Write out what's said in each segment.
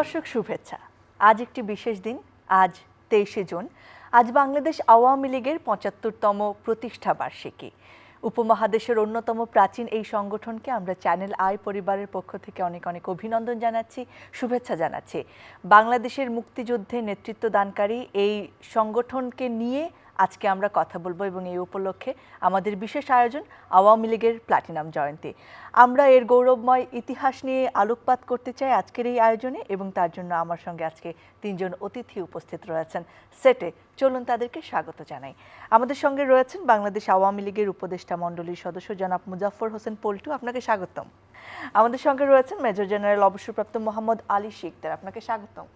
দর্শক শুভেচ্ছা। আজ একটি বিশেষ দিন, আজ তেইশে জুন। আজ বাংলাদেশ আওয়ামী লীগের পঁচাত্তরতম প্রতিষ্ঠা বার্ষিকী। উপমহাদেশের অন্যতম প্রাচীন এই সংগঠনকে আমরা চ্যানেল আই পরিবারের পক্ষ থেকে অনেক অনেক অভিনন্দন জানাচ্ছি, শুভেচ্ছা জানাচ্ছি। বাংলাদেশের মুক্তিযুদ্ধে নেতৃত্ব দানকারী এই সংগঠনকে নিয়ে আজকে আমরা কথা বলব এবং এই উপলক্ষে আমাদের বিশেষ আয়োজন আওয়ামী লীগের প্লাটিনাম জয়ন্তী। আমরা এর গৌরবময় ইতিহাস নিয়ে আলোকপাত করতে চাই আজকের এই আয়োজনে এবং তার জন্য আমার সঙ্গে আজকে তিনজন অতিথি উপস্থিত রয়েছেন। সেটে চলুন তাদেরকে স্বাগত জানাই। আমাদের সঙ্গে রয়েছেন বাংলাদেশ আওয়ামী লীগের উপদেষ্টা মণ্ডলীর সদস্য জনাব মুজাফর হোসেন পল্টু। আপনাকে স্বাগতম। আমাদের সঙ্গে রয়েছেন মেজর জেনারেল অবসরপ্রাপ্ত মোহাম্মদ আলী শিকদার। আপনাকে স্বাগতম।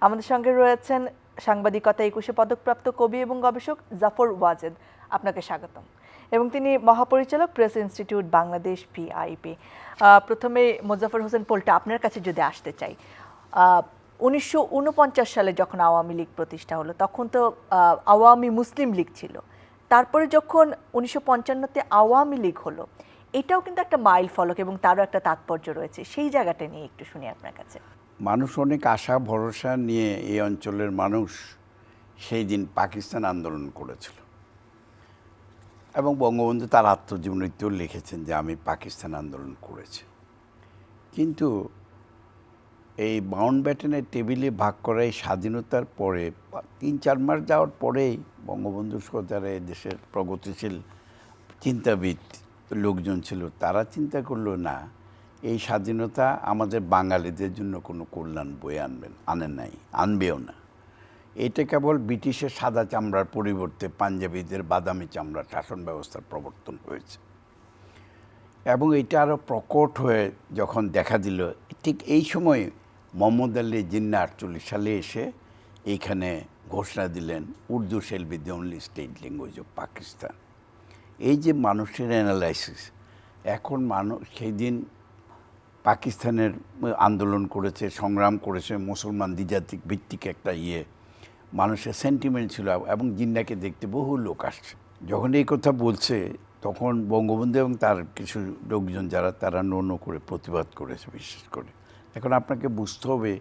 আমাদের সঙ্গে রয়েছেন সাংবাদিকতা একুশে পদকপ্রাপ্ত কবি এবং গবেষক জাফর ওয়াজেদ। আপনাকে স্বাগতম। এবং তিনি মহাপরিচালক প্রেস ইনস্টিটিউট বাংলাদেশ পিআইপি প্রথমে মোজাফর হোসেন পোলটা আপনার কাছে যদি আসতে চাই উনিশশো ঊনপঞ্চাশ সালে যখন আওয়ামী লীগ প্রতিষ্ঠা হলো, তখন তো আওয়ামী মুসলিম লীগ ছিল। তারপরে যখন উনিশশো পঞ্চান্নতে আওয়ামী লীগ হলো, এটাও কিন্তু একটা মাইল ফলক এবং তারও একটা তাৎপর্য রয়েছে। সেই জায়গাটা নিয়ে একটু শুনি আপনার কাছে। মানুষ অনেক আশা, ভরসা নিয়ে এই অঞ্চলের মানুষ সেই দিন পাকিস্তান আন্দোলন করেছিল। এবং বঙ্গবন্ধু তার আত্মজীবনীতেও লিখেছেন যে, আমি পাকিস্তান আন্দোলন করেছি। কিন্তু এই বাউন্ড ব্যাটেনের টেবিলে ভাগ করা এই স্বাধীনতার পরে, তিন চার মাস যাওয়ার পরেই বঙ্গবন্ধু এই দেশের প্রগতিশীল চিন্তাবিদ লোকজন ছিল, তারা চিন্তা করল, না এই স্বাধীনতা আমাদের বাঙালিদের জন্য কোনো কল্যাণ বয়ে আনবেন আনে নাই, আনবেও না। এটা কেবল ব্রিটিশের সাদা চামড়ার পরিবর্তে পাঞ্জাবিদের বাদামি চামড়ার শাসন ব্যবস্থার প্রবর্তন হয়েছে। এবং এটা আরও প্রকট হয়ে যখন দেখা দিল, ঠিক এই সময় মোহাম্মদ আলী জিন্না আটচল্লিশ সালে এসে এইখানে ঘোষণা দিলেন, Urdu shall be the only state language of Pakistan এই যে মানুষের অ্যানালাইসিস এখন মানুষ সেই দিন পাকিস্তানের আন্দোলন করেছে সংগ্রাম করেছে মুসলমান দ্বিজাতিক ভিত্তিক একটা ইয়ে। মানুষের সেন্টিমেন্ট ছিল এবং জিন্নাকে দেখতে বহু লোক আসছে। যখন এই কথা বলছে তখন বঙ্গবন্ধু এবং তার কিছু লোকজন যারা তারা নো করে প্রতিবাদ করেছে বিশেষ করে। এখন আপনাকে বুঝতে হবে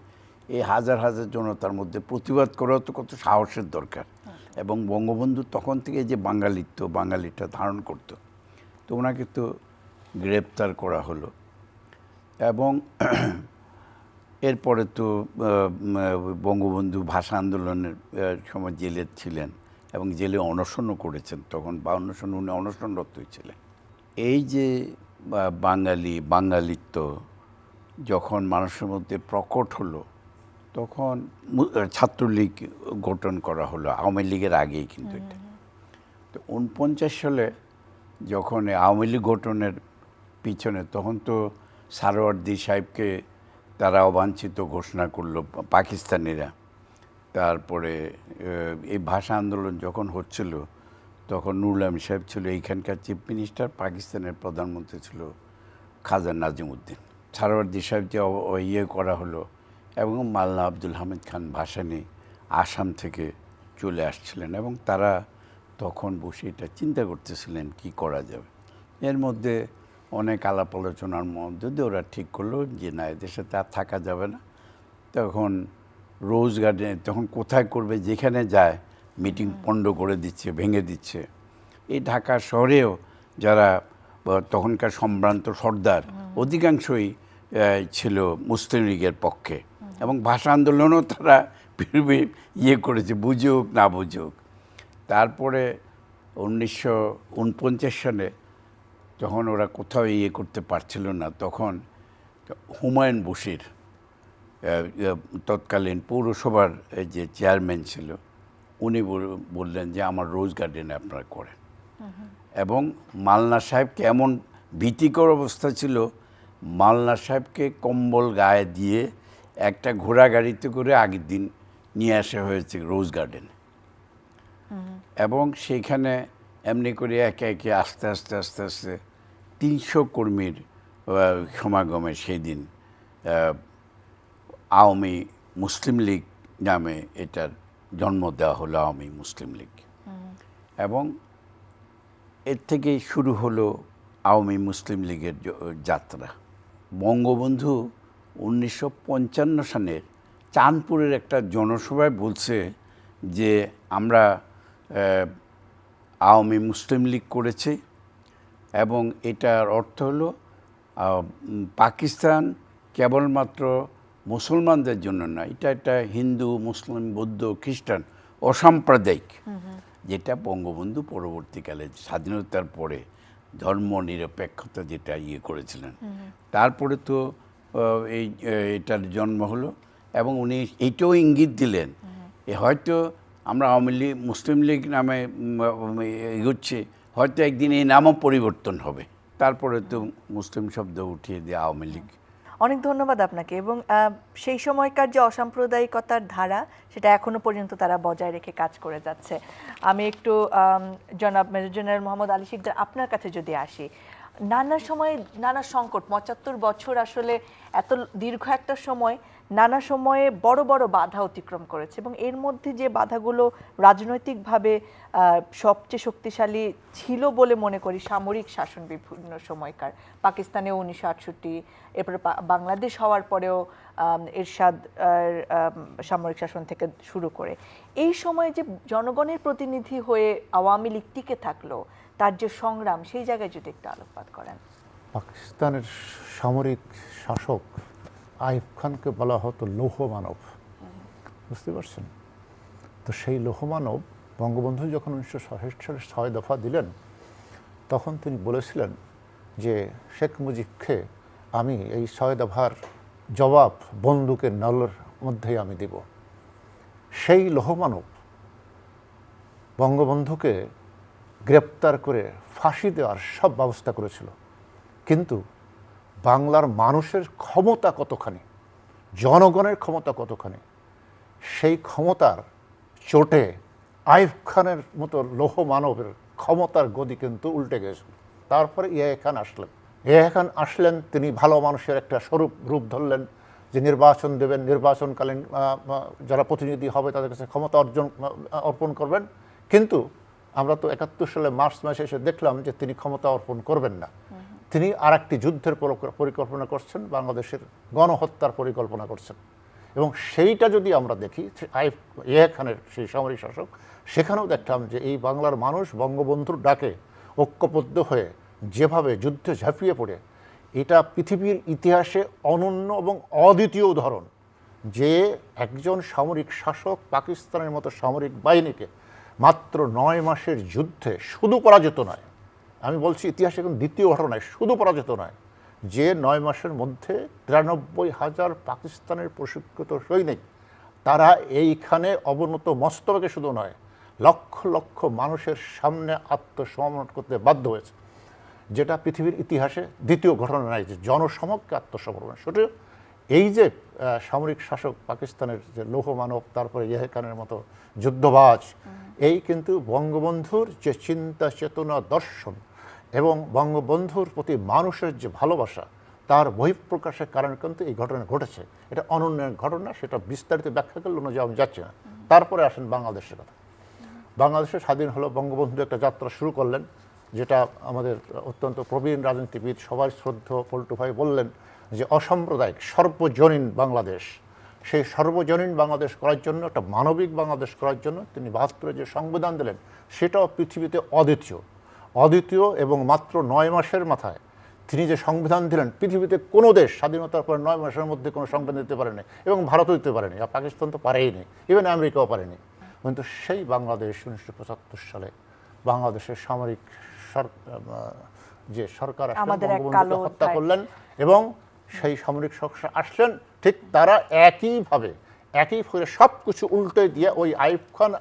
এই হাজার হাজার জনতার মধ্যে প্রতিবাদ করাও তো কত সাহসের দরকার। এবং বঙ্গবন্ধু তখন থেকে যে বাঙালিত্ব বাঙালিটা ধারণ করতো তো ওনাকে তো গ্রেপ্তার করা হলো। এবং এরপরে তো বঙ্গবন্ধু ভাষা আন্দোলনের সময় জেলে ছিলেন এবং জেলে অনশনও করেছেন তখন বা অনশন উনি অনশনরতই ছিলেন। এই যে বাঙালি বাঙালিত্ব যখন মানুষের মধ্যে প্রকট হলো তখন ছাত্রলীগ গঠন করা হলো আওয়ামী লীগের আগেই কিন্তু এটা। তো উনপঞ্চাশ সালে যখন আওয়ামী লীগ গঠনের পিছনে তখন তো সারোয়ার্দি সাহেবকে তারা অবাঞ্ছিত ঘোষণা করল, পাকিস্তানিরা। তারপরে এই ভাষা আন্দোলন যখন হচ্ছিল, তখন নুরুলাম সাহেব ছিল, এইখানকার চিফ মিনিস্টার, পাকিস্তানের প্রধানমন্ত্রী ছিল খাজা নাজিমুদ্দিন। সারোয়ার্দি সাহেব যে অ- অ- ইয়ে করা হলো, এবং মাল্লা আব্দুল হামিদ খান ভাসানি আসাম থেকে চলে আসছিলেন, এবং তারা তখন বসে এটা চিন্তা করতেছিলেন, কি করা যাবে। এর মধ্যে অনেক আলাপ আলোচনার মধ্যে দিয়ে ওরা ঠিক করল যে না এদের সাথে আর থাকা যাবে না। তখন রোজ গার্ডেন তখন কোথায় করবে যেখানে যায় মিটিং পণ্ড করে দিচ্ছে ভেঙে দিচ্ছে। এই ঢাকা শহরেও যারা তখনকার সম্ভ্রান্ত সর্দার অধিকাংশই ছিল মুসলিম লীগের পক্ষে। এবং ভাষা আন্দোলনও তারা ইয়ে করেছে বুঝুক না বুঝুক। তারপরে উনিশশো উনপঞ্চাশ সালে যখন ওরা কোথাও ইয়ে করতে পারছিল না তখন হুমায়ুন বশির তৎকালীন পৌরসভার যে চেয়ারম্যান ছিল উনি বল- বললেন যে আমার রোজ গার্ডেনে আপনারা করেন। এবং মালনা সাহেবকে এমন ভীতিকর অবস্থা ছিল মালনা সাহেবকে কম্বল গায়ে দিয়ে একটা ঘোড়া গাড়িতে করে আগের দিন নিয়ে আসা হয়েছে রোজ গার্ডেনে। এবং সেইখানে এমনি করে একে একে আস্তে আস্তে আস্তে আস্তে তিনশো কর্মীর সমাগমে সেই দিন আওয়ামী মুসলিম লীগ নামে এটার জন্ম দেওয়া হলো আওয়ামী মুসলিম লীগ। এবং এর থেকেই শুরু হলো আওয়ামী মুসলিম লীগের যাত্রা। বঙ্গবন্ধু উনিশশো পঞ্চান্ন সালের চাঁদপুরের একটা জনসভায় বলছে যে আমরা আওয়ামী মুসলিম লীগ করেছি এবং এটার অর্থ হলো পাকিস্তান কেবলমাত্র মুসলমানদের জন্য না এটা একটা হিন্দু মুসলিম বৌদ্ধ খ্রিস্টান অসাম্প্রদায়িক যেটা বঙ্গবন্ধু পরবর্তীকালে স্বাধীনতার পরে ধর্ম নিরপেক্ষতা যেটা ইয়ে করেছিলেন। তারপরে তো এই এটার জন্ম হলো এবং উনি এইটাও ইঙ্গিত দিলেন হয়তো আমরা আওয়ামী লীগ মুসলিম লীগ নামে এগোচ্ছে হয়তো একদিন এই নামও পরিবর্তন হবে। তারপরে তো মুসলিম শব্দ উঠিয়ে দিয়ে আওয়ামী লীগ। অনেক ধন্যবাদ আপনাকে এবং সেই সময়কার যে অসাম্প্রদায়িকতার ধারা, সেটা এখনও পর্যন্ত তারা বজায় রেখে কাজ করে যাচ্ছে। আমি একটু জনাব মেজর জেনারেল মোহাম্মদ আলী শিকদার আপনার কাছে যদি আসি, নানা সময়ে নানা সংকট, পঁচাত্তর বছর আসলে এত দীর্ঘ একটা সময় নানা সময়ে বড় বড় বাধা অতিক্রম করেছে এবং এর মধ্যে যে বাধাগুলো রাজনৈতিকভাবে সবচেয়ে শক্তিশালী ছিল বলে মনে করি সামরিক শাসন বিভিন্ন সময়কার। পাকিস্তানে উনিশশো আটষট্টি, এরপরে বাংলাদেশ হওয়ার পরেও এরশাদ সামরিক শাসন থেকে শুরু করে। এই সময়ে যে জনগণের প্রতিনিধি হয়ে আওয়ামী লীগ টিকে থাকল, তার যে সংগ্রাম, সেই জায়গায় যদি একটু আলোকপাত করেন। পাকিস্তানের সামরিক শাসক আইব খানকে বলা হতো লৌহ মানব বুঝতে পারছেন? তো সেই লৌহ মানব বঙ্গবন্ধু যখন উনিশশো সালে ছয় দফা দিলেন, তখন তিনি বলেছিলেন যে, শেখ মুজিবকে আমি এই ছয় দফার জবাব বন্দুকের নলের মধ্যেই আমি দিব। সেই লৌহমানব বঙ্গবন্ধুকে গ্রেপ্তার করে ফাঁসি দেওয়ার সব ব্যবস্থা করেছিল। কিন্তু বাংলার মানুষের ক্ষমতা কতখানি, জনগণের ক্ষমতা কতখানি, সেই ক্ষমতার চোটে আইব খানের মতো লৌহ মানবের ক্ষমতার গদি কিন্তু উল্টে গেছে। তারপরে ইয়া খান আসলেন। ইয়া খান আসলেন, তিনি ভালো মানুষের একটা স্বরূপ, রূপ ধরলেন যে নির্বাচন দেবেন, নির্বাচনকালীন যারা প্রতিনিধি হবে তাদের কাছে ক্ষমতা অর্জন অর্পণ করবেন। কিন্তু আমরা তো একাত্তর সালে মার্চ মাসে এসে দেখলাম যে তিনি ক্ষমতা অর্পণ করবেন না। তিনি আর একটি যুদ্ধের পরিকল্পনা করছেন, বাংলাদেশের গণহত্যার পরিকল্পনা করছেন। এবং সেইটা যদি আমরা দেখি আইফ ইয়া খানের সেই সামরিক শাসক, সেখানেও দেখলাম যে এই বাংলার মানুষ বঙ্গবন্ধুর ডাকে ঐক্যবদ্ধ হয়ে যেভাবে যুদ্ধে ঝাঁপিয়ে পড়ে, এটা পৃথিবীর ইতিহাসে অনন্য এবং অদ্বিতীয় উদাহরণ যে একজন সামরিক শাসক পাকিস্তানের মতো সামরিক বাহিনীকে মাত্র নয় মাসের যুদ্ধে শুধু পরাজিত নয় আমি বলছি ইতিহাসে এখন দ্বিতীয় ঘটনায় শুধু পরাজিত নয়। যে নয় মাসের মধ্যে তিরানব্বই হাজার পাকিস্তানের প্রশিক্ষিত সৈনিক তারা এইখানে অবনত মস্তকে শুধু নয় লক্ষ লক্ষ মানুষের সামনে আত্মসমর্পণ করতে বাধ্য হয়েছে। যেটা পৃথিবীর ইতিহাসে দ্বিতীয় ঘটনা নাই যে জনসমক্ষে আত্মসমর্পণ। সেটা এই যে সামরিক শাসক পাকিস্তানের যে লৌহ মানব তারপরে ইয়ে মতো যুদ্ধবাজ এই কিন্তু বঙ্গবন্ধুর যে চিন্তা চেতনা দর্শন এবং বঙ্গবন্ধুর প্রতি মানুষের যে ভালোবাসা, তার বহিঃপ্রকাশের কারণে কিন্তু এই ঘটনা ঘটেছে। এটা অনন্য ঘটনা, সেটা বিস্তারিত ব্যাখ্যা করলে অনুযায়ী আমি যাচ্ছি না। তারপরে আসেন বাংলাদেশের কথা। বাংলাদেশের স্বাধীন হলো, বঙ্গবন্ধু একটা যাত্রা শুরু করলেন, যেটা আমাদের অত্যন্ত প্রবীণ রাজনীতিবিদ, সবাই শ্রদ্ধ পল্টু ভাই বললেন যে অসাম্প্রদায়িক, সর্বজনীন বাংলাদেশ। সেই সর্বজনীন বাংলাদেশ করার জন্য, একটা মানবিক বাংলাদেশ করার জন্য তিনি বাহাত্তরে যে সংবিধান দিলেন, সেটাও পৃথিবীতে অদ্বিতীয়। অদ্বিতীয় এবং মাত্র নয় মাসের মাথায় তিনি যে সংবিধান দিলেন পৃথিবীতে কোনো দেশ স্বাধীনতার পর নয় মাসের মধ্যে কোনো সংবিধান দিতে পারেনি এবং ভারতও দিতে পারেনি আর পাকিস্তান তো পারেই নি ইভেন আমেরিকাও পারেনি। কিন্তু সেই বাংলাদেশ উনিশশো পঁচাত্তর সালে বাংলাদেশের সামরিক সর- যে সরকার বঙ্গবন্ধুকে হত্যা করলেন এবং সেই সামরিক সরকার আসলেন ঠিক তারা একইভাবে একই ফলে সব কিছু উল্টে দিয়ে ওই আইব খান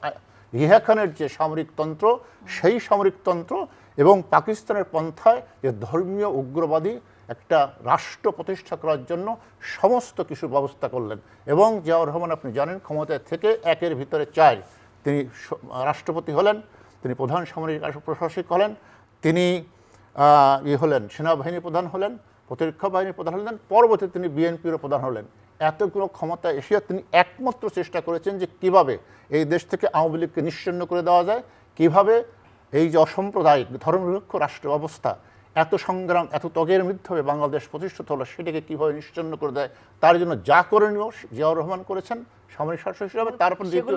রিহা খানের যে সামরিক তন্ত্র সেই সামরিক তন্ত্র এবং পাকিস্তানের পন্থায় যে ধর্মীয় উগ্রবাদী একটা রাষ্ট্র প্রতিষ্ঠা করার জন্য সমস্ত কিছু ব্যবস্থা করলেন এবং জিয়াউর রহমান, আপনি জানেন, ক্ষমতায় থেকে একের ভিতরে চার। তিনি রাষ্ট্রপতি হলেন, তিনি প্রধান সামরিক প্রশাসক হলেন, তিনি ই হলেন, সেনাবাহিনী প্রধান হলেন, প্রতিরক্ষা বাহিনীর প্রধান হলেন, পরবর্তীতে তিনি বিএনপিরও প্রধান হলেন। এতগুলো ক্ষমতা এসে তিনি একমাত্র চেষ্টা করেছেন যে কীভাবে এই দেশ থেকে আওয়ামী লীগকে নিশ্চিন্ন করে দেওয়া যায়, কীভাবে এই যে অসাম্প্রদায়িক ধর্মনিরপেক্ষ রাষ্ট্র ব্যবস্থা এত সংগ্রাম এত ত্যাগের মাধ্যমে বাংলাদেশ প্রতিষ্ঠিত হলো সেটাকে কীভাবে নিশ্চন্ন করে দেয় তার জন্য যা করণীয় জিয়াউর রহমান করেছেন সামরিক শাসক হিসাবে তারপর দ্বিতীয়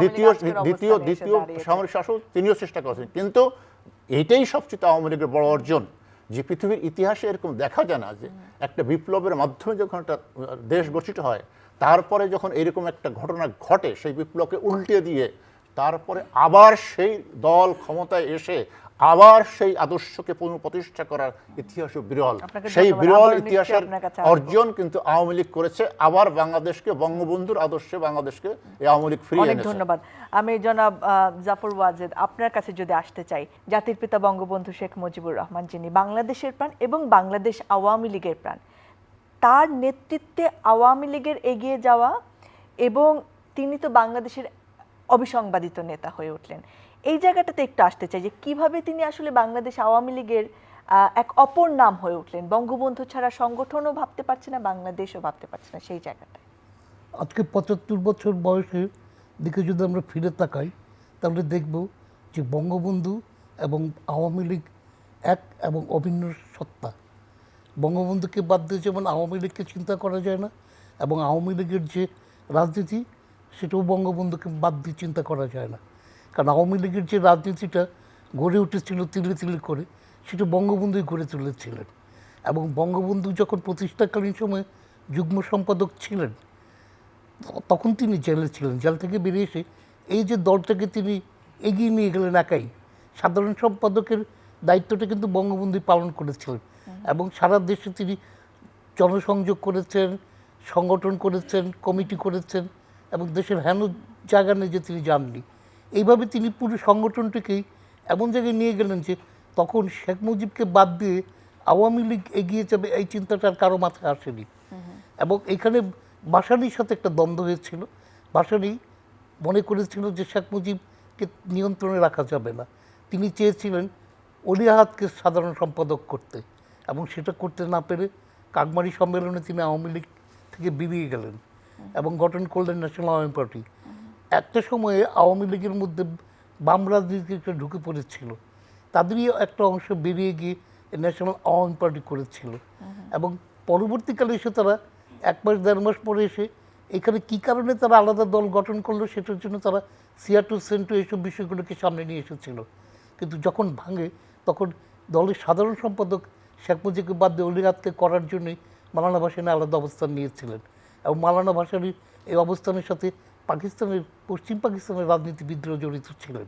দ্বিতীয় দ্বিতীয় দ্বিতীয়। সামরিক শাসক তিনিও চেষ্টা করেছেন কিন্তু এটাই সবচেয়ে আওয়ামী লীগের বড় অর্জন যে পৃথিবীর ইতিহাসে এরকম দেখা যায় না যে একটা বিপ্লবের মাধ্যমে যখন একটা দেশ গঠিত হয় তারপরে যখন এরকম একটা ঘটনা ঘটে সেই বিপ্লবকে উল্টে দিয়ে তারপরে আবার সেই দল ক্ষমতায় এসে আবার সেই আদর্শকে পুনঃপ্রতিষ্ঠা করার ইতিহাসও বিরল। সেই বিরল ইতিহাসের। অর্জন কিন্তু আওয়ামী লীগ করেছে। আবার বাংলাদেশকে বঙ্গবন্ধুর আদর্শে বাংলাদেশকে এই আওয়ামী লীগ ফিরিয়ে অনেক ধন্যবাদ। আমি জনাব জাফর ওয়াজেদ আপনার কাছে যদি আসতে চাই জাতির পিতা বঙ্গবন্ধু শেখ মুজিবুর রহমান যিনি বাংলাদেশের প্রাণ এবং বাংলাদেশ আওয়ামী লীগের প্রাণ তার নেতৃত্বে আওয়ামী লীগের এগিয়ে যাওয়া এবং তিনি তো বাংলাদেশের অবিসংবাদিত নেতা হয়ে উঠলেন। এই জায়গাটাতে একটু আসতে চাই যে, কীভাবে তিনি আসলে বাংলাদেশ আওয়ামী লীগের এক অপর নাম হয়ে উঠলেন? বঙ্গবন্ধু ছাড়া সংগঠনও ভাবতে পারছে না, বাংলাদেশও ভাবতে পারছে না সেই জায়গাটায়। আজকে পঁচাত্তর বছর বয়সের দিকে যদি আমরা ফিরে তাকাই, তাহলে দেখব যে বঙ্গবন্ধু এবং আওয়ামী লীগ এক এবং অভিন্ন সত্তা। বঙ্গবন্ধুকে বাদ দিয়ে যেমন আওয়ামী লীগকে চিন্তা করা যায় না, এবং আওয়ামী লীগের যে রাজনীতি সেটাও বঙ্গবন্ধুকে বাদ দিয়ে চিন্তা করা যায় না। কারণ আওয়ামী লীগের যে রাজনীতিটা গড়ে উঠেছিল তিলে তিলে করে সেটা বঙ্গবন্ধুই গড়ে তুলেছিলেন। এবং বঙ্গবন্ধু যখন প্রতিষ্ঠাকালীন সময়ে যুগ্ম সম্পাদক ছিলেন তখন তিনি জেলে ছিলেন। জেল থেকে বেরিয়ে এসে এই যে দলটাকে তিনি এগিয়ে নিয়ে গেলেন একাই সাধারণ সম্পাদকের দায়িত্বটা কিন্তু বঙ্গবন্ধু পালন করেছিলেন। এবং সারা দেশে তিনি জনসংযোগ করেছেন সংগঠন করেছেন কমিটি করেছেন এবং দেশের হেন জায়গা নেই যে তিনি যাননি। এইভাবে তিনি পুরো সংগঠনটিকেই এমন জায়গায় নিয়ে গেলেন যে তখন শেখ মুজিবকে বাদ দিয়ে আওয়ামী লীগ এগিয়ে যাবে এই চিন্তাটা আর কারও মাথায় আসেনি। এবং এখানে বাসানির সাথে একটা দ্বন্দ্ব হয়েছিল। বাসানি মনে করেছিল যে শেখ মুজিবকে নিয়ন্ত্রণে রাখা যাবে না। তিনি চেয়েছিলেন অলিয়াহাতকে সাধারণ সম্পাদক করতে এবং সেটা করতে না পেরে কাকমারি সম্মেলনে তিনি আওয়ামী লীগ থেকে বেরিয়ে গেলেন। এবং গঠন করলেন ন্যাশনাল আওয়ামী পার্টি একটা সময়ে আওয়ামী লীগের মধ্যে বাম রাজনীতিতে ঢুকে পড়েছিল। তাদেরই একটা অংশ বেরিয়ে গিয়ে ন্যাশনাল আওয়ামী পার্টি করেছিল। এবং পরবর্তীকালে এসে তারা এক মাস, দেড় মাস পরে এসে এখানে কি কারণে তারা আলাদা দল গঠন করল সেটার জন্য তারা সিয়াটু সেন্টু এইসব বিষয়গুলোকে সামনে নিয়ে এসেছিল। কিন্তু যখন ভাঙে, তখন দলের সাধারণ সম্পাদক শেখ মুজিবকে বাদ দিয়ে অলিরাতকে করার জন্যই মালানা ভাসানী আলাদা অবস্থান নিয়েছিলেন। এবং মালানা ভাসানীর এই অবস্থানের সাথে পাকিস্তানের, পশ্চিম পাকিস্তানের রাজনীতিবিদরাও জড়িত ছিলেন।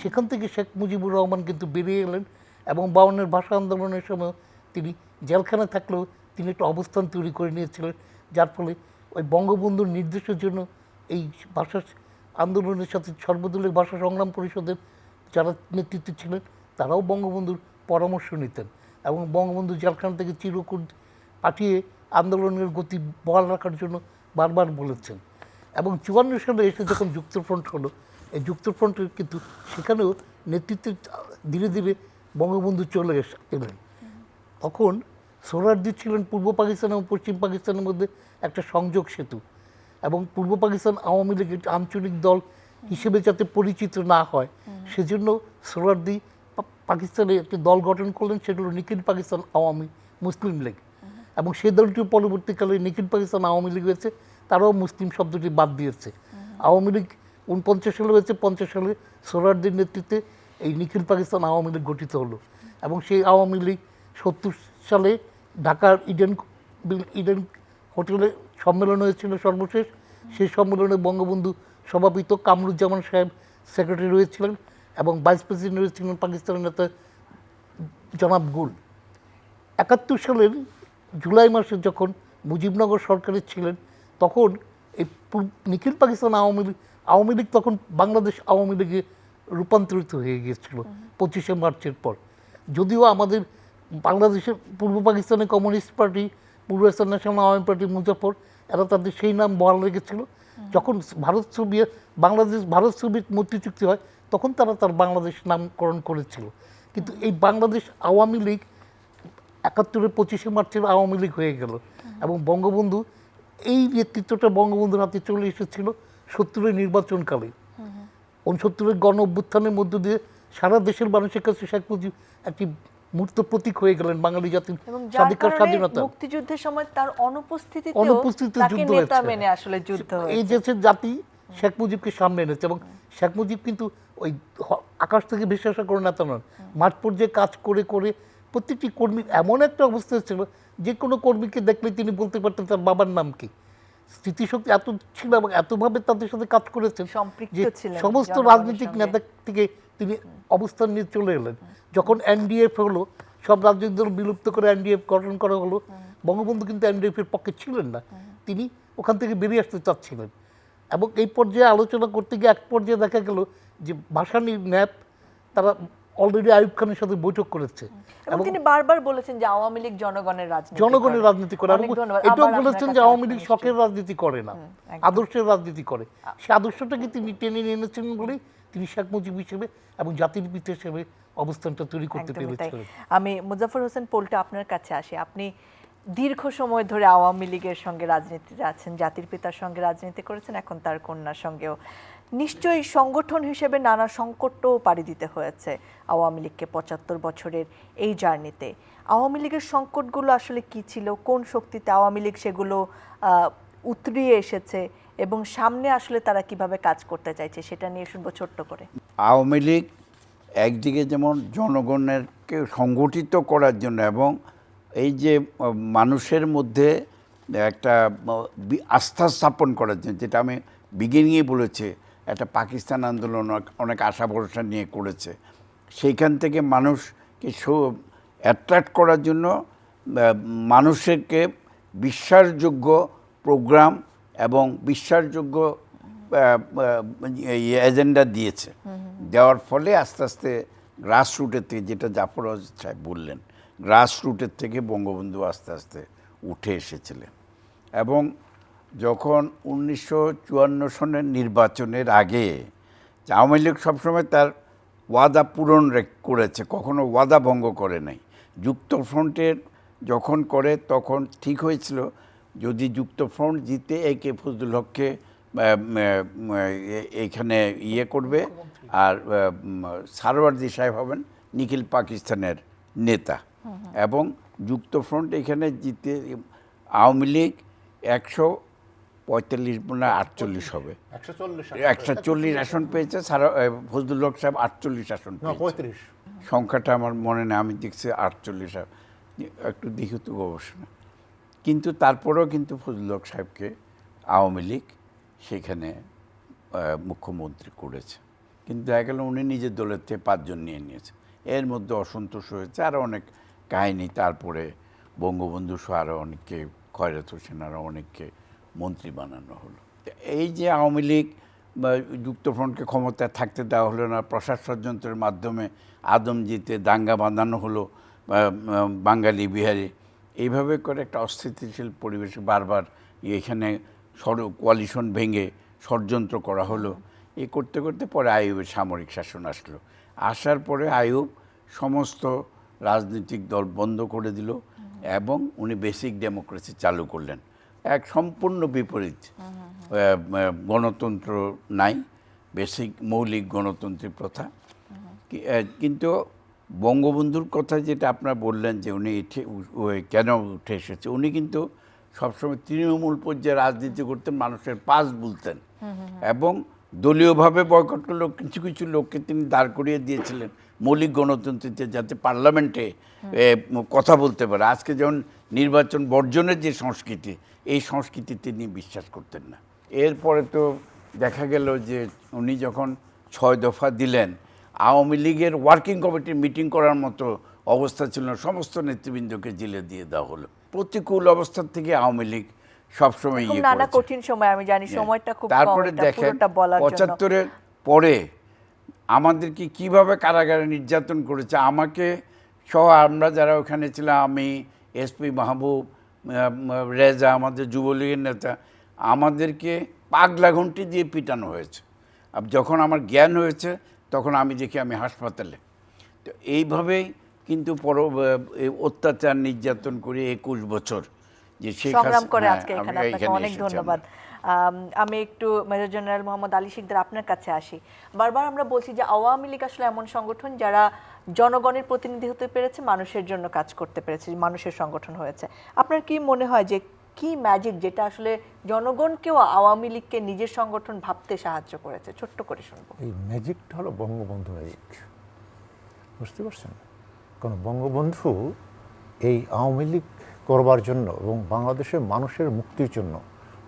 সেখান থেকে শেখ মুজিবুর রহমান কিন্তু বেরিয়ে এলেন এবং বাউন্নের ভাষা আন্দোলনের সময় তিনি জেলখানে থাকলেও তিনি একটা অবস্থান তৈরি করে নিয়েছিলেন, যার ফলে ওই বঙ্গবন্ধুর নির্দেশের জন্য এই ভাষা আন্দোলনের সাথে সর্বদলীয় ভাষা সংগ্রাম পরিষদের যারা নেতৃত্ব ছিলেন, তারাও বঙ্গবন্ধুর পরামর্শ নিতেন এবং বঙ্গবন্ধু জেলখানা থেকে চিরকুট পাঠিয়ে আন্দোলনের গতি বহাল রাখার জন্য বারবার বলেছেন। এবং চুয়ান্ন সালে এসে যখন যুক্তফ্রন্ট হলো, এই যুক্তফ্রন্টের কিন্তু সেখানেও নেতৃত্বে ধীরে ধীরে বঙ্গবন্ধু চলে এলেন। তখন সোহরার্দি ছিলেন পূর্ব পাকিস্তান এবং পশ্চিম পাকিস্তানের মধ্যে একটা সংযোগ সেতু এবং পূর্ব পাকিস্তান আওয়ামী লীগের আঞ্চলিক দল হিসেবে যাতে পরিচিত না হয়, সেজন্য সোহরার্দি পাকিস্তানে একটি দল গঠন করলেন সেগুলো নিখিল পাকিস্তান আওয়ামী মুসলিম লীগ। এবং সেই দলটিও পরবর্তীকালে নিখিল পাকিস্তান আওয়ামী লীগ হয়েছে তারাও মুসলিম শব্দটি বাদ দিয়েছে। আওয়ামী লীগ উনপঞ্চাশ সালে হয়েছে পঞ্চাশ সালে সোহরার্দির নেতৃত্বে এই নিখিল পাকিস্তান আওয়ামী লীগ গঠিত হলো। এবং সেই আওয়ামী লীগ সত্তর সালে ঢাকার ইডেন ইডেন হোটেলে সম্মেলন হয়েছিল সর্বশেষ। সেই সম্মেলনে বঙ্গবন্ধু সভাপিত কামরুজ্জামান সাহেব সেক্রেটারি রয়েছিলেন এবং ভাইস প্রেসিডেন্ট রয়েছিলেন পাকিস্তানের নেতা জনাব গুল। একাত্তর সালের জুলাই মাসে যখন মুজিবনগর সরকারে ছিলেন, তখন এই নিখিল পাকিস্তান আওয়ামী লীগ আওয়ামী লীগ তখন বাংলাদেশ আওয়ামী লীগে রূপান্তরিত হয়ে গিয়েছিল পঁচিশে মার্চের পর। যদিও আমাদের বাংলাদেশের পূর্ব পাকিস্তানের কমিউনিস্ট পার্টি, পূর্ব ন্যাশনাল আওয়ামী পার্টি মুজাফর এরা তাদের সেই নাম বহাল রেখেছিল। যখন ভারত সোভিয়েত বাংলাদেশ, ভারত সোভিয়েত মৈত্রী চুক্তি হয়, তখন তারা তার বাংলাদেশ নামকরণ করেছিল। কিন্তু এই বাংলাদেশ আওয়ামী লীগ একাত্তরের পঁচিশে মার্চের আওয়ামী লীগ হয়ে গেল। এবং বঙ্গবন্ধু এই নেতৃত্বটা বঙ্গবন্ধুর হাতে চলে এসেছিল সত্তরের নির্বাচনকালে। উনসত্তরের গণ অভ্যুত্থানের মধ্য দিয়ে সারা দেশের মানুষের কাছে শেখ মুজিব একটি মূর্ত প্রতীক হয়ে গেলেন বাঙালি জাতির স্বাধিকার স্বাধীনতা। মুক্তিযুদ্ধের সময় তার অনুপস্থিতিতে অনুপস্থিতিতে যুদ্ধ। মেনে আসলে যুদ্ধ এই দেশের জাতি শেখ মুজিবকে সামনে এনেছে এবং শেখ মুজিব কিন্তু ওই আকাশ থেকে ভেসে আসা করে নেতা নন। মাঠ পর্যায়ে কাজ করে করে প্রত্যেকটি কর্মীর এমন একটা অবস্থা ছিল যে কোনো কর্মীকে দেখলে তিনি বলতে পারতেন তার বাবার নাম কি। স্মৃতিশক্তি এত ছিল এবং এতভাবে তাদের সাথে কাজ করেছেন যে সমস্ত রাজনৈতিক নেতা থেকে তিনি অবস্থান নিয়ে চলে এলেন। যখন এনডিএফ হলো সব রাজনৈতিক দল বিলুপ্ত করে এনডিএফ গঠন করা হলো। বঙ্গবন্ধু কিন্তু এনডিএফ এর পক্ষে ছিলেন না। তিনি ওখান থেকে বেরিয়ে আসতে চাচ্ছিলেন। এবং এই পর্যায়ে আলোচনা করতে গিয়ে এক পর্যায়ে দেখা গেল যে ভাসানী ন্যাপ তারা অলরেডি আইব খানের সাথে বৈঠক করেছে। এবং তিনি বারবার বলেছেন যে আওয়ামী লীগ জনগণের রাজনীতি জনগণের রাজনীতি করে। এটাও বলেছেন যে আওয়ামী লীগ শখের রাজনীতি করে না আদর্শের রাজনীতি করে। সেই আদর্শটাকে তিনি টেনে নিয়ে এনেছিলেন বলেই তিনি শেখ মুজিব হিসেবে এবং জাতির পিতা হিসেবে অবস্থানটা তৈরি করতে পেরেছিলেন। আমি মুজাফর হোসেন পোল্টা আপনার কাছে আসি। আপনি দীর্ঘ সময় ধরে আওয়ামী লীগের সঙ্গে রাজনীতিতে আছেন জাতির পিতার সঙ্গে রাজনীতি করেছেন এখন তার কন্যার সঙ্গেও নিশ্চয়ই সংগঠন হিসেবে নানা সংকটও পাড়ি দিতে হয়েছে আওয়ামী লীগকে পঁচাত্তর বছরের এই জার্নিতে। আওয়ামী লীগের সংকটগুলো আসলে কি ছিল? কোন শক্তিতে আওয়ামী লীগ সেগুলো উতরিয়ে এসেছে এবং সামনে আসলে তারা কীভাবে কাজ করতে চাইছে সেটা নিয়ে শুনব ছোট্ট করে। আওয়ামী লীগ একদিকে যেমন জনগণেরকে সংগঠিত করার জন্য এবং এই যে মানুষের মধ্যে একটা আস্থা স্থাপন করার জন্য, যেটা আমি বিগিনিংয়ে বলেছি একটা পাকিস্তান আন্দোলন অনেক- আশা ভরসা নিয়ে করেছে। সেইখান থেকে মানুষকে অ্যাট্রাক্ট করার জন্য মানুষকে বিশ্বাসযোগ্য প্রোগ্রাম এবং বিশ্বাসযোগ্য এজেন্ডা দিয়েছে। দেওয়ার ফলে আস্তে আস্তে গ্রাস রুটের থেকে, যেটা জাফর সাহেব বললেন গ্রাস রুটের থেকে বঙ্গবন্ধু আস্তে আস্তে উঠে এসেছিলেন। এবং যখন উনিশশো চুয়ান্ন সনের নির্বাচনের আগে আওয়ামী লীগ সবসময় তার ওয়াদা পূরণ করেছে কখনো ওয়াদা ভঙ্গ করে নাই। যুক্তফ্রন্টের যখন করে তখন ঠিক হয়েছিল যদি যুক্তফ্রন্ট জিতে একে ফজলুল হককে এ- এইখানে ইয়ে করবে আর সারওয়ার্দি সাহেব হবেন নিখিল পাকিস্তানের নেতা। এবং যুক্তফ্রন্ট এখানে জিতে আওয়ামী লীগ একশো পঁয়তাল্লিশ না আটচল্লিশ হবে। একশো চল্লিশ একশো চল্লিশ আসন পেয়েছে সারা ফজলুল হক সাহেব আটচল্লিশ আসন পেয়েছে। পঁয়ত্রিশ। সংখ্যাটা আমার মনে নেই আমি দেখছি আটচল্লিশ একটু দেখি তো গবেষণা কিন্তু তারপরেও কিন্তু ফজলুল হক সাহেবকে আওয়ামী লীগ সেখানে মুখ্যমন্ত্রী করেছে। কিন্তু দেখা গেল উনি নিজের দলের থেকে পাঁচজন নিয়ে নিয়েছে। এর মধ্যে অসন্তোষ হয়েছে আরও অনেক কাহিনী। তারপরে বঙ্গবন্ধু সহ আরও অনেককে খয়রাত হোসেন আরও অনেককে মন্ত্রী বানানো হলো। এই যে আওয়ামী লীগ যুক্তফ্রন্টকে ক্ষমতায় থাকতে দেওয়া হলো না প্রসাদ ষড়যন্ত্রের মাধ্যমে আদমজিতে দাঙ্গা বাঁধানো হলো বাঙালি বিহারে এইভাবে করে একটা অস্থিতিশীল পরিবেশে বারবার এখানে কোয়ালিশন ভেঙে ষড়যন্ত্র করা হলো। এ করতে করতে পরে আইয়ুবের সামরিক শাসন আসলো। আসার পরে আইয়ুব সমস্ত রাজনৈতিক দল বন্ধ করে দিল এবং উনি বেসিক ডেমোক্রেসি চালু করলেন। এক সম্পূর্ণ বিপরীত। গণতন্ত্র নাই, বেসিক মৌলিক গণতন্ত্রী প্রথা। কিন্তু বঙ্গবন্ধুর কথা যেটা আপনারা বললেন যে উনি কেন উঠে এসেছে, উনি কিন্তু সবসময় তৃণমূল পর্যায়ে রাজনীতি করতেন, মানুষের পাশ বলতেন এবং দলীয়ভাবে বয়কট করলেও কিছু কিছু লোককে তিনি দাঁড় করিয়ে দিয়েছিলেন মৌলিক গণতন্ত্রীতে যাতে পার্লামেন্টে কথা বলতে পারে। আজকে যেমন নির্বাচন বর্জনের যে সংস্কৃতি এই সংস্কৃতি তিনি বিশ্বাস করতেন না। এরপরে তো দেখা গেল যে উনি যখন ছয় দফা দিলেন আওয়ামী লীগের ওয়ার্কিং কমিটির মিটিং করার মতো অবস্থা ছিল না সমস্ত নেতৃবৃন্দকে জেলে দিয়ে দেওয়া হলো। প্রতিকূল অবস্থার থেকে আওয়ামী লীগ সবসময় ইয়ে নানা কঠিন সময় আমি জানি সময়টা খুব তারপরে দেখেন পঁচাত্তরের পরে আমাদেরকে কীভাবে কারাগারে নির্যাতন করেছে আমাকে সহ আমরা যারা ওখানে ছিলাম আমি এসপি মাহবুব রেজা আমাদের যুবলীগের নেতা আমাদেরকে পাগলা ঘন্টি দিয়ে পিটানো হয়েছে। আর যখন আমার জ্ঞান হয়েছে তখন আমি দেখি আমি হাসপাতালে। তো এইভাবেই কিন্তু পর অত্যাচার নির্যাতন করে একুশ বছর যে শেখ সংগ্রাম হাসিনা- করে হ্যাঁ, আজকে এখানে আপনাকে অনেক ধন্যবাদ। আম, একটু মেজর জেনারেল মোহাম্মদ আলী শিকদার আপনার কাছে আসি। বারবার আমরা বলছি যে আওয়ামী লীগ আসলে এমন সংগঠন যারা জনগণের প্রতিনিধি হতে পেরেছে মানুষের জন্য কাজ করতে পেরেছে মানুষের সংগঠন হয়েছে। আপনার কি মনে হয় যে কি ম্যাজিক যেটা আসলে জনগণকেও আওয়ামী লীগকে নিজের সংগঠন ভাবতে সাহায্য করেছে? ছোট্ট করে শুনব। এই ম্যাজিকটা হলো বঙ্গবন্ধু ম্যাজিক বুঝতে পারছেন? কারণ বঙ্গবন্ধু এই আওয়ামী লীগ করবার জন্য এবং বাংলাদেশের মানুষের মুক্তির জন্য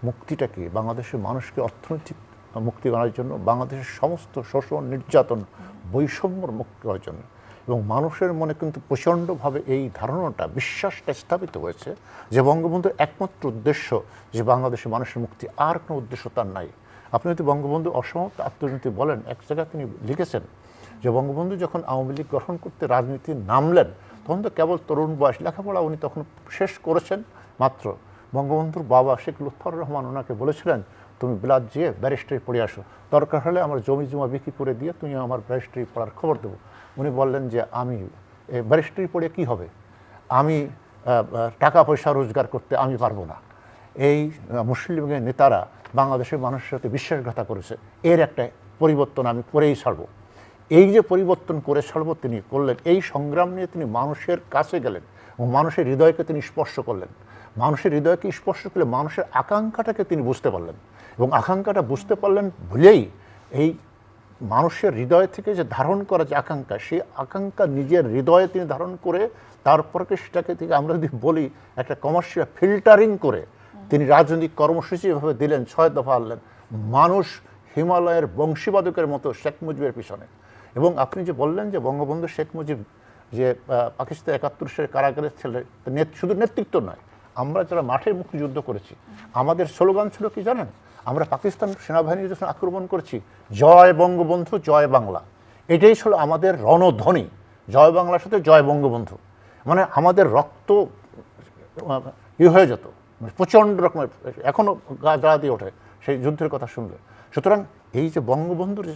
মুক্তিটাকে বাংলাদেশের মানুষকে অর্থনৈতিক মুক্তি করার জন্য, বাংলাদেশের সমস্ত শোষণ, নির্যাতন, বৈষম্যর মুক্তি করার জন্য। এবং মানুষের মনে কিন্তু প্রচণ্ডভাবে এই ধারণাটা, বিশ্বাসটা স্থাপিত হয়েছে যে বঙ্গবন্ধুর একমাত্র উদ্দেশ্য যে বাংলাদেশের মানুষের মুক্তি, আর কোনো উদ্দেশ্য তার নাই। আপনি যদি বঙ্গবন্ধু অসমাপ্ত আত্মনীতি বলেন, এক জায়গায় তিনি লিখেছেন যে বঙ্গবন্ধু যখন আওয়ামী লীগ গঠন করতে রাজনীতি নামলেন, তখন তো কেবল তরুণ বয়স লেখাপড়া উনি তখন শেষ করেছেন মাত্র। বঙ্গবন্ধুর বাবা শেখ লুৎফর রহমান ওনাকে বলেছিলেন, তুমি বিলাত যেয়ে ব্যারিস্টারি পড়ে আসো। দরকার হলে আমার জমি জমা বিক্রি করে দিয়ে তুমি আমার ব্যারিস্টারি পড়ার খবর দেবো। উনি বললেন যে, আমি ব্যারিস্টারি পড়ে কি হবে? আমি টাকা পয়সা রোজগার করতে আমি পারব না। এই মুসলিম নেতারা বাংলাদেশের মানুষের সাথে বিশ্বাসঘাতা করেছে। এর একটা পরিবর্তন আমি করেই ছাড়বো। এই যে পরিবর্তন করে ছাড়বো তিনি করলেন, এই সংগ্রাম নিয়ে তিনি মানুষের কাছে গেলেন এবং মানুষের হৃদয়কে তিনি স্পর্শ করলেন। মানুষের হৃদয়কে স্পর্শ করলে মানুষের আকাঙ্ক্ষাটাকে তিনি বুঝতে পারলেন। এবং আকাঙ্ক্ষাটা বুঝতে পারলেন ভুলেই এই মানুষের হৃদয় থেকে যে ধারণ করা যে আকাঙ্ক্ষা, সেই আকাঙ্ক্ষা নিজের হৃদয়ে তিনি ধারণ করে তারপরকে সেটাকে থেকে আমরা যদি বলি, একটা কমার্শিয়াল ফিল্টারিং করে তিনি রাজনৈতিক কর্মসূচি এভাবে দিলেন, ছয় দফা আনলেন। মানুষ হিমালয়ের বংশীবাদকের মতো শেখ মুজিবের পিছনে। এবং আপনি যে বললেন যে বঙ্গবন্ধু শেখ মুজিব যে পাকিস্তান একাত্তর সালে কারাগারের ছেলে শুধু নেতৃত্ব নয় আমরা যারা মাঠে মুক্তিযুদ্ধ করেছি আমাদের স্লোগান ছিল কি জানেন? আমরা পাকিস্তান সেনাবাহিনী যখন আক্রমণ করেছি জয় বঙ্গবন্ধু জয় বাংলা। এটাই ছিল আমাদের রণধ্বনি। জয় বাংলার সাথে জয় বঙ্গবন্ধু। মানে আমাদের রক্ত ই হয়ে যেত। মানে প্রচণ্ড রকমের এখনও গা জ্বালা দিয়ে ওঠে সেই যুদ্ধের কথা শুনলে। সুতরাং এই যে বঙ্গবন্ধুর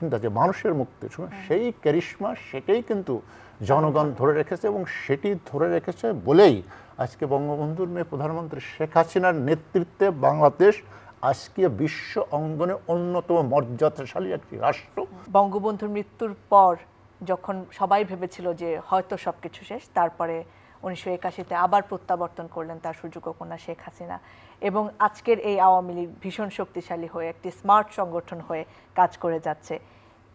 চিন্তা যে মানুষের মুক্তি শুনুন সেই ক্যারিশমা সেটাই কিন্তু জনগণ ধরে রেখেছে এবং সেটি ধরে রেখেছে বলেই আজকে বঙ্গবন্ধুর মেয়ে প্রধানমন্ত্রী শেখ হাসিনার নেতৃত্বে বাংলাদেশ আজকে বিশ্ব অঙ্গনে অন্যতম মর্যাদাশালী একটি রাষ্ট্র। বঙ্গবন্ধুর মৃত্যুর পর যখন সবাই ভেবেছিল যে হয়তো সবকিছু শেষ, তারপরে উনিশশো একাশিতে আবার প্রত্যাবর্তন করলেন তার সুযোগ্য কন্যা শেখ হাসিনা। এবং আজকের এই আওয়ামী লীগ ভীষণ শক্তিশালী হয়ে, একটি স্মার্ট সংগঠন হয়ে কাজ করে যাচ্ছে।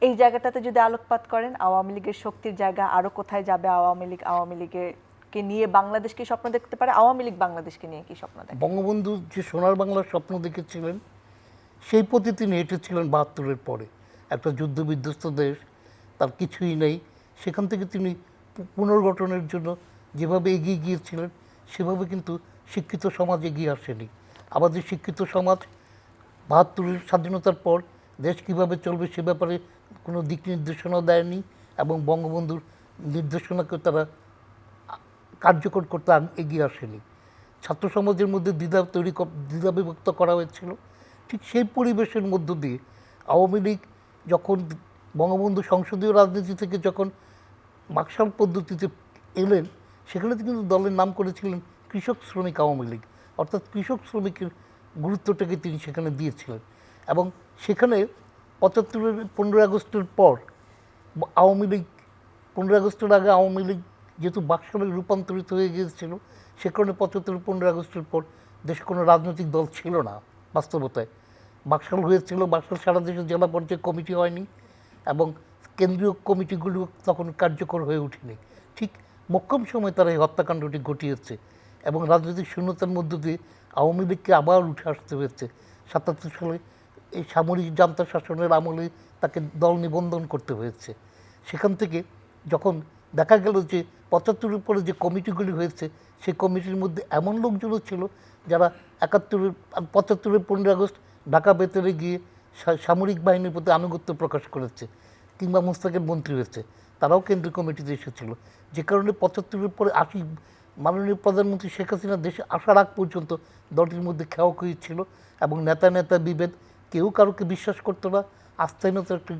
এই জায়গাটাতে যদি আলোকপাত করেন, আওয়ামী লীগের শক্তির জায়গা আরও কোথায় যাবে? আওয়ামী লীগ, আওয়ামী লীগের কে নিয়ে বাংলাদেশ কি স্বপ্ন দেখতে পারে? আওয়ামী লীগ বাংলাদেশকে নিয়ে কি স্বপ্ন দেখে? বঙ্গবন্ধু যে সোনার বাংলার স্বপ্ন দেখেছিলেন, সেই পথে তিনি হেঁটেছিলেন বাহাত্তরের পরে। একটা যুদ্ধ বিধ্বস্ত দেশ, তার কিছুই নেই। সেখান থেকে তিনি পুনর্গঠনের জন্য যেভাবে এগিয়ে গিয়েছিলেন, সেভাবে কিন্তু শিক্ষিত সমাজ এগিয়ে আসেনি। আমাদের শিক্ষিত সমাজ বাহাত্তরের স্বাধীনতার পর দেশ কীভাবে চলবে সে ব্যাপারে কোনো দিক নির্দেশনা দেয়নি এবং বঙ্গবন্ধুর নির্দেশনাকে তারা কার্যকর করতে এগিয়ে আসেনি। ছাত্র সমাজের মধ্যে দ্বিধা তৈরি দ্বিধা বিভক্ত করা হয়েছিল। ঠিক সেই পরিবেশের মধ্য দিয়ে আওয়ামী লীগ যখন বঙ্গবন্ধু সংসদীয় রাজনীতি থেকে যখন বাকশাল পদ্ধতিতে এলেন, সেখানে কিন্তু দলের নাম করেছিলেন কৃষক শ্রমিক আওয়ামী লীগ। অর্থাৎ কৃষক শ্রমিকের গুরুত্বটাকে তিনি সেখানে দিয়েছিলেন। এবং সেখানে পঁচাত্তরের পনেরোই আগস্টের পর আওয়ামী লীগ, পনেরোই আগস্টের আগে আওয়ামী লীগ যেহেতু বাকশালে রূপান্তরিত হয়ে গিয়েছিল, সে কারণে পঁচাত্তর পনেরোই আগস্টের পর দেশে কোনো রাজনৈতিক দল ছিল না বাস্তবতায়। বাকশাল হয়েছিল, বাকশাল সারা দেশে জেলা পর্যায়ে কমিটি হয়নি এবং কেন্দ্রীয় কমিটিগুলো তখন কার্যকর হয়ে ওঠেনি। ঠিক মক্কম সময় তারা এই হত্যাকাণ্ডটি ঘটিয়েছে এবং রাজনৈতিক শূন্যতার মধ্য দিয়ে আওয়ামী লীগকে আবার উঠে আসতে হয়েছে। সাতাত্তর সালে এই সামরিক জান্তা শাসনের আমলে তাকে দল নিবন্ধন করতে হয়েছে। সেখান থেকে যখন দেখা গেল যে পঁচাত্তরের পরে যে কমিটিগুলি হয়েছে, সেই কমিটির মধ্যে এমন লোকজনও ছিল যারা একাত্তরের, পঁচাত্তরের পনেরোই আগস্ট ঢাকা বেতরে গিয়ে সামরিক বাহিনীর প্রতি আনুগত্য প্রকাশ করেছে কিংবা মুস্তাকের মন্ত্রী হয়েছে, তারাও কেন্দ্রীয় কমিটিতে এসেছিল। যে কারণে পঁচাত্তরের পরে আশি মাননীয় প্রধানমন্ত্রী শেখ হাসিনা দেশে আসার আগ পর্যন্ত দলটির মধ্যে খেয়াকুই ছিল এবং নেতা নেতা বিভেদ, কেউ কারোকে বিশ্বাস করতো না, আস্থাহীনতার একটি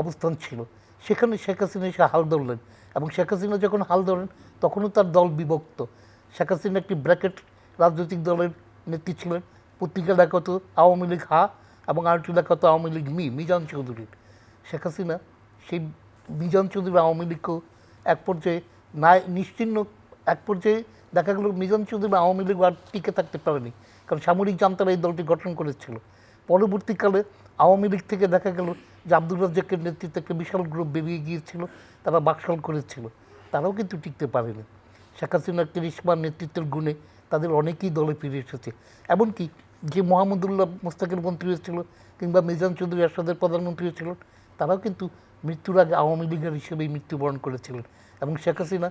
অবস্থান ছিল। সেখানে শেখ হাসিনা এসে হাল ধরলেন। এবং শেখ হাসিনা যখন হাল ধরেন, তখনও তার দল বিভক্ত। শেখ হাসিনা একটি ব্র্যাকেট রাজনৈতিক দলের নেত্রী ছিলেন। পত্রিকা লেখা হতো আওয়ামী লীগ হা এবং আরেকটি লেখা হতো আওয়ামী লীগ মি, মিজান চৌধুরীর। শেখ হাসিনা সেই মিজান চৌধুরী আওয়ামী লীগকেও এক পর্যায়ে না নিশ্চিন্ন এক পর্যায়ে দেখা গেল মিজান চৌধুরী আওয়ামী লীগ আর টিকে থাকতে পারেনি। কারণ সামরিক জান্তারা এই দলটি গঠন করেছিল। পরবর্তীকালে আওয়ামী লীগ থেকে দেখা গেল যে আব্দুল রাজ্জাকের নেতৃত্বে একটা বিশাল গ্রুপ বেরিয়ে গিয়েছিল, তারা বাকশাল করেছিল। তারাও কিন্তু টিকতে পারেনি। শেখ হাসিনা তিরিশবার নেতৃত্বের গুণে তাদের অনেকেই দলে ফিরে এসেছে। এমনকি যে মোহাম্মদুল্লাহ মোস্তাকের মন্ত্রী হয়েছিল কিংবা মিজান চৌধুরী আসাদের প্রধানমন্ত্রী হয়েছিলেন তারাও কিন্তু মৃত্যুর আগে আওয়ামী লীগের হিসেবেই মৃত্যুবরণ করেছিলেন। এবং শেখ হাসিনা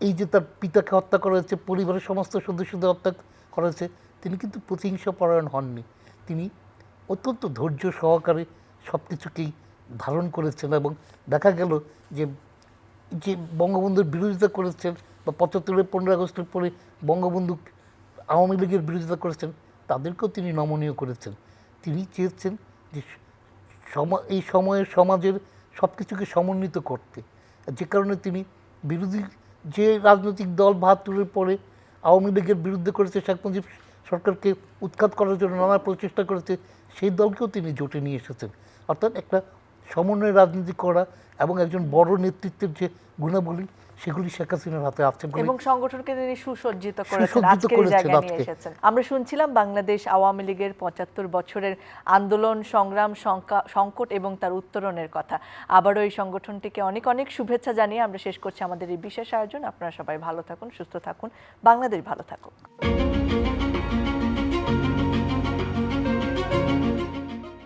এই যে তার পিতাকে হত্যা করা হয়েছে, পরিবারের সমস্ত সদস্যদের হত্যা করা হয়েছে, তিনি কিন্তু প্রতিহিংসা পরায়ণ হননি। তিনি অত্যন্ত ধৈর্য সহকারে সব কিছুকেই ধারণ করেছেন এবং দেখা গেল যে যে বঙ্গবন্ধুর বিরোধিতা করেছেন বা পঁচাত্তরের পনেরো আগস্টের পরে বঙ্গবন্ধু আওয়ামী লীগের বিরোধিতা করেছেন, তাদেরকেও তিনি নমনীয় করেছেন। তিনি চেয়েছেন যে সমা, এই সময়ের সমাজের সব কিছুকে সমন্বিত করতে। যে কারণে তিনি বিরোধী যে রাজনৈতিক দল বাহাত্তরের পরে আওয়ামী লীগের বিরুদ্ধে করেছে শেখ মুজিব সরকারকে উৎখাত করার জন্য নানা প্রচেষ্টা করেছে, সেই দলকেও তিনি জোটে নিয়ে এসেছেন। অর্থাৎ একটা সমন্বয় রাজনীতি করা এবং একজন বড় নেতৃত্বের যে গুণাবলী সেগুলি শেখ হাসিনার হাতে আছে এবং সংগঠনকে তিনি সুসজ্জিত করেছেন আজকের জায়গায় নিয়ে এসেছেন। আমরা শুনছিলাম বাংলাদেশ আওয়ামী লীগের পঁচাত্তর বছরের আন্দোলন সংগ্রাম সংকট এবং তার উত্তরণের কথা। আবারও এই সংগঠনটিকে অনেক অনেক শুভেচ্ছা জানিয়ে আমরা শেষ করছি আমাদের এই বিশেষ আয়োজন। আপনারা সবাই ভালো থাকুন সুস্থ থাকুন। বাংলাদেশ ভালো থাকুক।